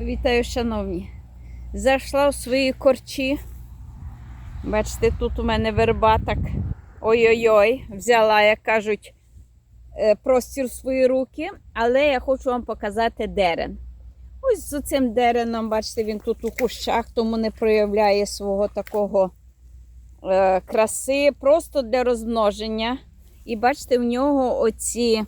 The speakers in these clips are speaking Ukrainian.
Вітаю, шановні. Зайшла в свої корчі. Бачите, тут у мене верба так ой-ой-ой, взяла, як кажуть, е, простір в свої руки, але я хочу вам показати дерен. Ось з цим дереном, бачите, він тут у кущах, тому не проявляє свого такого е, краси, просто для розмноження. І бачите, в нього оці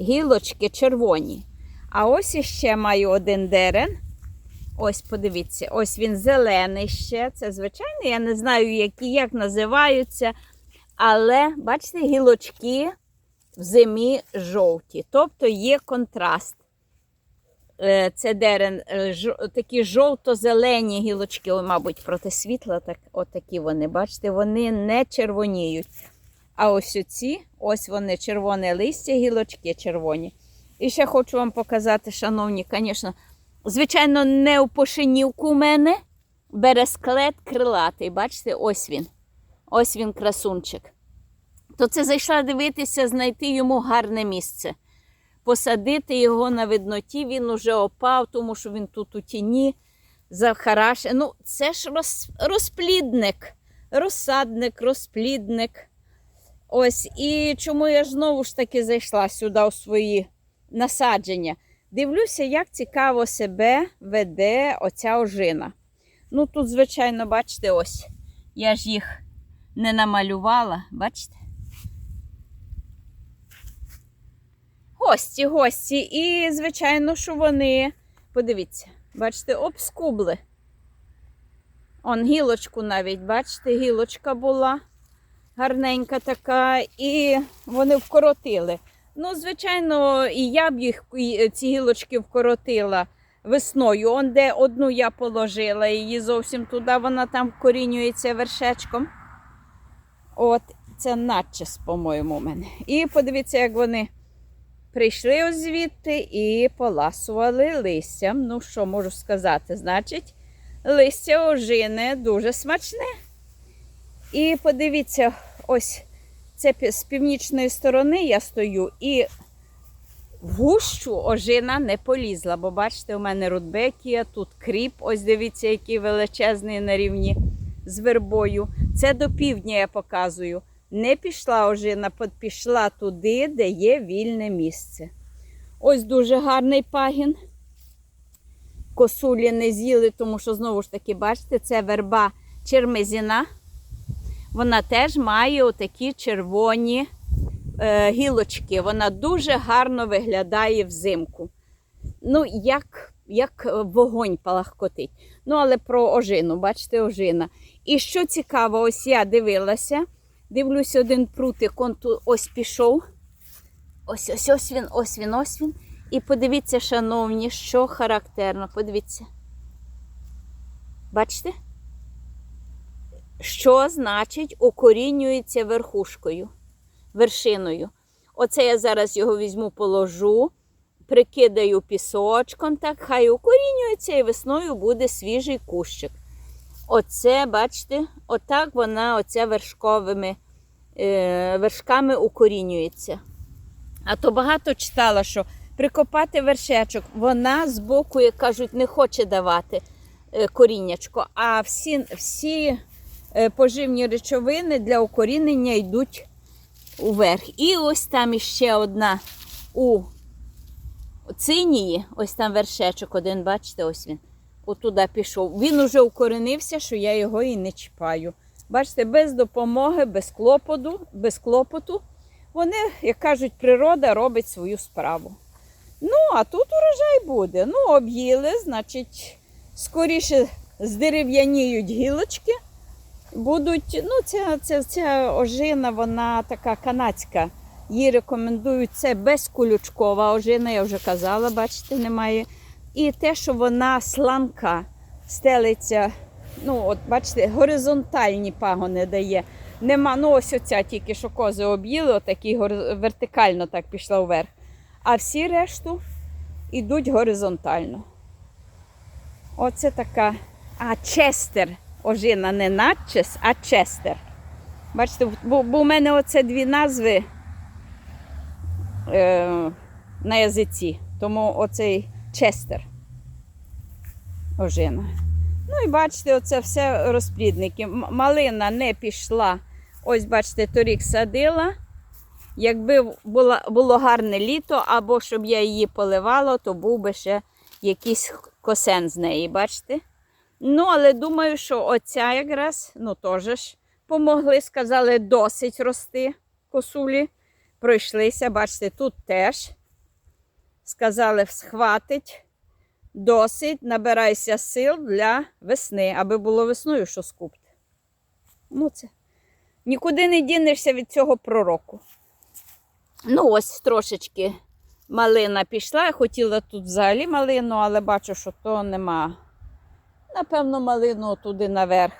гілочки червоні. А ось іще маю один дерен. Ось, подивіться, ось він зелений ще. Це звичайно, я не знаю, які як називаються. Але, бачите, гілочки в зимі жовті. Тобто є контраст. Е, Це дерен, е, такі жовто-зелені гілочки, мабуть, проти світла, так, отакі вони, бачите, вони не червоніють. А ось оці, ось вони, червоне листя, гілочки червоні. І ще хочу вам показати, шановні, звісно, звичайно, не у пошинівку у мене бересклет крилатий. Бачите, ось він. Ось він, красунчик. То це зайшла дивитися, знайти йому гарне місце. Посадити його на видноті, він уже опав, тому що він тут у тіні захараше. Ну, це ж роз, розплідник, розсадник, розплідник. Ось, і чому я знову ж таки зайшла сюди у свої насадження. Дивлюся, як цікаво себе веде оця ожина. Ну, тут, звичайно, бачите, ось. Я ж їх не намалювала, бачите? Гості, гості. І, звичайно, що вони, подивіться, бачите, обскубли. Он гілочку навіть, бачите, гілочка була гарненька така, і вони вкоротили. Ну, звичайно, і я б їх і ці гілочки вкоротила весною. Он де одну я положила її зовсім туди, вона там вкорінюється вершечком. От, це надчис, по-моєму, у мене. І подивіться, як вони прийшли ось звідти і поласували листям. Ну, що можу сказати? Значить, листя ожини дуже смачне. І подивіться, ось це з північної сторони я стою, і в гущу ожина не полізла. Бо бачите, у мене рудбекія, тут кріп, ось дивіться, який величезний на рівні з вербою. Це до півдня я показую. Не пішла ожина, пішла туди, де є вільне місце. Ось дуже гарний пагін. Косулі не з'їли, тому що знову ж таки, бачите, це верба чермезіна. Вона теж має отакі червоні е, гілочки. Вона дуже гарно виглядає взимку. Ну, як, як вогонь палахкотить. Ну, але про ожину, бачите, ожина. І що цікаво, ось я дивилася, дивлюся, один прутик, он тут ось пішов. Ось ось ось він, ось він, ось він. І подивіться, шановні, що характерно. Подивіться. Бачите? Що значить укорінюється верхушкою, вершиною. Оце я зараз його візьму, положу, прикидаю пісочком, так, хай укорінюється і весною буде свіжий кущик. Оце, бачите, отак вона оця вершковими е, вершками укорінюється. А то багато читала, що прикопати вершечок, вона збоку, як кажуть, не хоче давати е, коріннячко, а всі, всі поживні речовини для укорінення йдуть уверх. І ось там іще одна у цинії, ось там вершечок один, бачите, ось він. Отуда пішов. Він уже укоренився, що я його і не чіпаю. Бачите, без допомоги, без клопоту, без клопоту. Вони, як кажуть, природа робить свою справу. Ну, а тут урожай буде. Ну, об'їли, значить, скоріше здерев'яніють гілочки. Будуть, ну, ця, ця, ця ожина, вона така канадська. Їй рекомендують це безкулючкова ожина, я вже казала, бачите, немає. І те, що вона сланка, стелиться, ну, от бачите, горизонтальні пагони дає. Нема, ну ось оця тільки що кози об'їли, отакі вертикально так пішла вверх. А всі решту йдуть горизонтально. Оце така. А честер. Ожина не надчес, а честер. Бачите, бо, бо у мене оце дві назви е, на язиці. Тому оцей честер. ожина. Ну і бачите, оце все розплідники. Малина не пішла. Ось, бачите, торік садила. Якби було гарне літо, або щоб я її поливала, то був би ще якийсь косен з неї, бачите? Ну, але думаю, що оця якраз, ну теж ж помогли, сказали, досить рости косулі. Пройшлися, бачите, тут теж. Сказали, схватить, досить, набирайся сил для весни, аби було весною, що скупти. Ну, це. Нікуди не дінешся від цього пророку. Ну, ось трошечки малина пішла. Я хотіла тут взагалі малину, але бачу, що то нема. Напевно, малину туди наверх,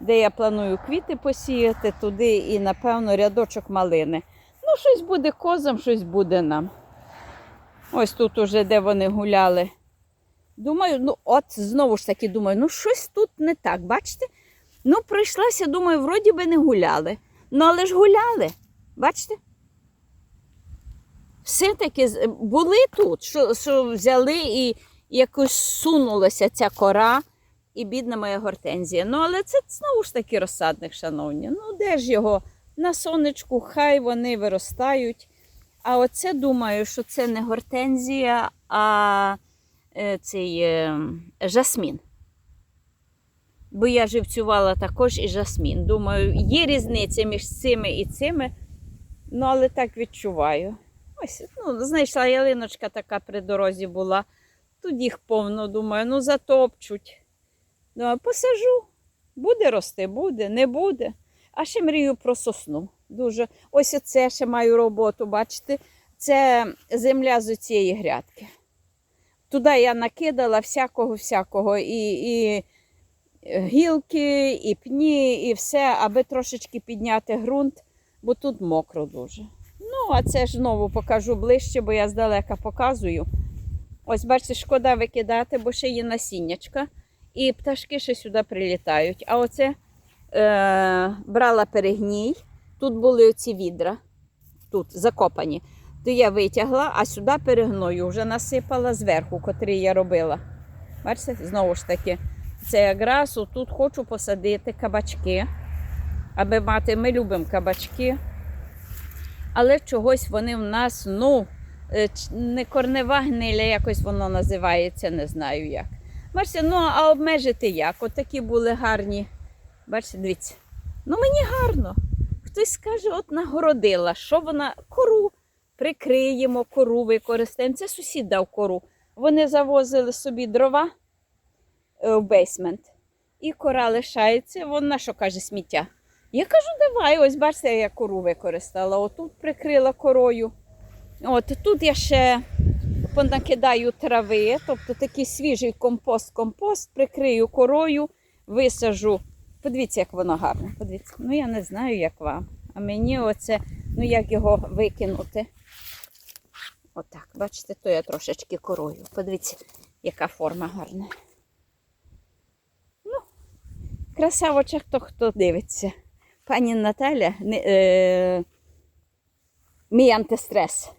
де я планую квіти посіяти, туди і, напевно, рядочок малини. Ну, щось буде козам, щось буде нам. Ось тут уже, де вони гуляли. Думаю, ну от знову ж таки думаю, ну щось тут не так, бачите? Ну, прийшлася, думаю, вроді би не гуляли. Ну, але ж гуляли. Бачите? Все-таки були тут, що, що взяли і якось сунулася ця кора, і бідна моя гортензія. Ну, але це знову ж таки розсадник, шановні. Ну, де ж його? На сонечку, хай вони виростають. А оце думаю, що це не гортензія, а е, цей е, жасмін. Бо я живцювала також і жасмін. Думаю, є різниця між цими і цими, ну але так відчуваю. Ось, ну, знайшла ялиночка така при дорозі була. Тут їх повно, думаю, ну затопчуть. Думаю, посажу. Буде рости, буде, не буде. А ще мрію про сосну. Дуже. Ось оце ще маю роботу, бачите? Це земля з цієї грядки. Туди я накидала всякого-всякого. І, і гілки, і пні, і все, аби трошечки підняти ґрунт, бо тут мокро дуже. Ну, а це ж знову покажу ближче, бо я здалека показую. Ось, бачите, шкода викидати, бо ще є насіннячка, і пташки ще сюди прилітають. А оце е, брала перегній. Тут були оці відра, тут закопані. То я витягла, а сюди перегною вже насипала зверху, котрий я робила. Бачите, знову ж таки, це якраз тут хочу посадити кабачки, аби мати, ми любимо кабачки. Але чогось вони в нас, ну, не корнева гниля, якось воно називається, не знаю як. Бачите, ну а обмежити як? От такі були гарні. Бачите, дивіться. Ну мені гарно. Хтось скаже, от нагородила, що вона кору прикриємо, кору використаємо. Це сусід дав кору. Вони завозили собі дрова е, в бейсмент. І кора лишається, вона що каже, сміття. Я кажу, давай, ось бачите, я кору використала. Отут прикрила корою. От тут я ще понакидаю трави, тобто такий свіжий компост-компост, прикрию корою, висажу. Подивіться, як воно гарно. Подивіться. Ну я не знаю, як вам. А мені оце, ну як його викинути. Отак, бачите, то я трошечки корою. Подивіться, яка форма гарна. Ну, краса в очах то хто дивиться. Пані Наталя, не, е, мій антистрес.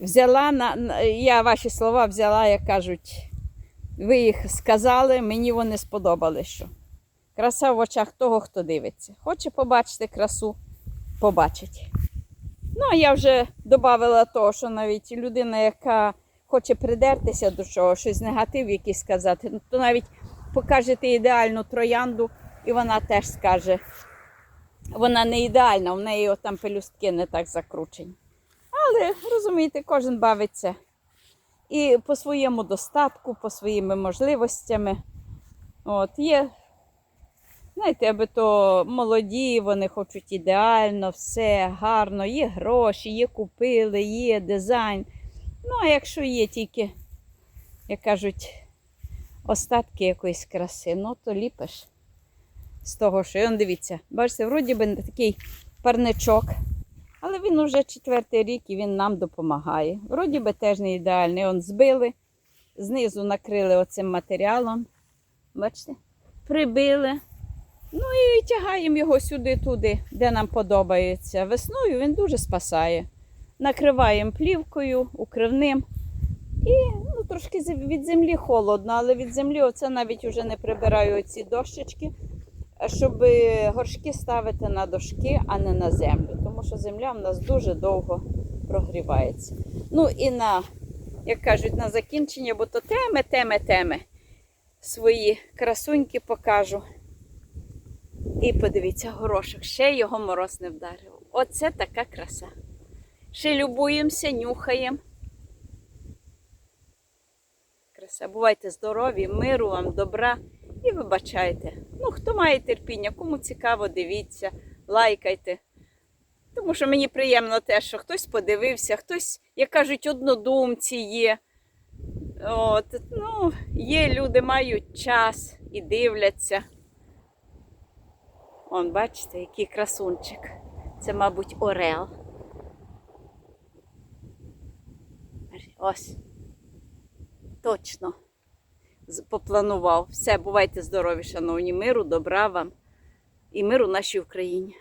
Взяла на, я ваші слова взяла, як кажуть, ви їх сказали, мені вони сподобали. що. Краса в очах того, хто дивиться. Хоче побачити красу, побачить. Ну, а я вже додала того, що навіть людина, яка хоче придертися до чого, щось негатив якийсь сказати, ну, то навіть покажете ідеальну троянду, і вона теж скаже, вона не ідеальна, в неї там пелюстки не так закручені. Але розумієте, кожен бавиться і по своєму достатку, по своїми можливостями. От, є, знаєте, аби то молоді, вони хочуть ідеально, все гарно, є гроші, є купили, є дизайн. Ну, а якщо є тільки, як кажуть, остатки якоїсь краси, ну то ліпиш з того, що і он дивіться, бачите, вроді би такий парничок, але він уже четвертий рік і він нам допомагає. Вроді би теж не ідеальний. Он збили, знизу накрили оцим матеріалом. Бачите? Прибили. Ну і тягаємо його сюди-туди, де нам подобається. Весною він дуже спасає. Накриваємо плівкою, укривним. І ну, трошки від землі холодно, але від землі оце навіть вже не прибираю оці дощечки, щоб горшки ставити на дошки, а не на землю. Тому що земля в нас дуже довго прогрівається. Ну і на, як кажуть, на закінчення, бо то теми, теми, теми. Свої красуньки покажу. І подивіться, горошок, ще його мороз не вдарив. Оце така краса. Ще любуємося, нюхаємо. Краса. Бувайте здорові, миру вам, добра і вибачайте. Ну, хто має терпіння, кому цікаво, дивіться, лайкайте. Тому що мені приємно те, що хтось подивився, хтось, як кажуть, однодумці є. От, ну, є люди, мають час і дивляться. Он, бачите, який красунчик. Це, мабуть, орел. Ось. Точно. Попланував. Все, бувайте здорові, шановні. Миру, добра вам і миру нашій Україні.